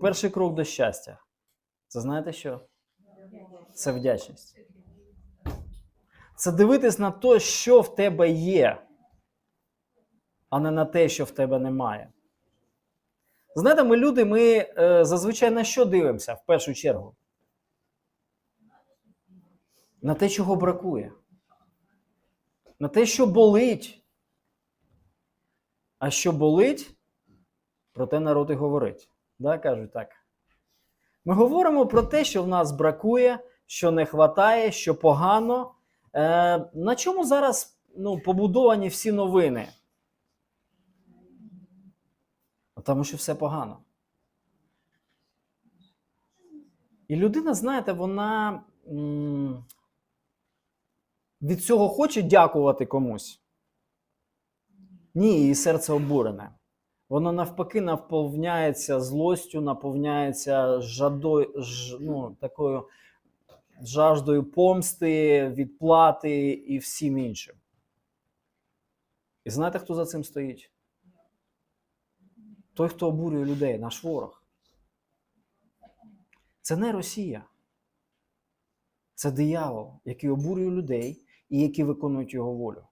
Перший крок до щастя. Це знаєте що? Це вдячність. Це дивитись на те, що в тебе є, а не на те, що в тебе немає. Знаєте, ми люди, ми е, зазвичай на що дивимося в першу чергу? На те, чого бракує. На те, що болить. А що болить, про те народ і говорить. Да, кажуть так. Ми говоримо про те, що в нас бракує, що не вистачає, що погано. Е, на чому зараз ну, побудовані всі новини? Тому що все погано. І людина, знаєте, вона від цього хоче дякувати комусь. Ні, її серце обурене. Воно навпаки наповняється злостю, наповняється жадою, ж, ну, такою жаждою помсти, відплати і всім іншим. І знаєте, хто за цим стоїть? Той, хто обурює людей, наш ворог. Це не Росія. Це диявол, який обурює людей і які виконують його волю.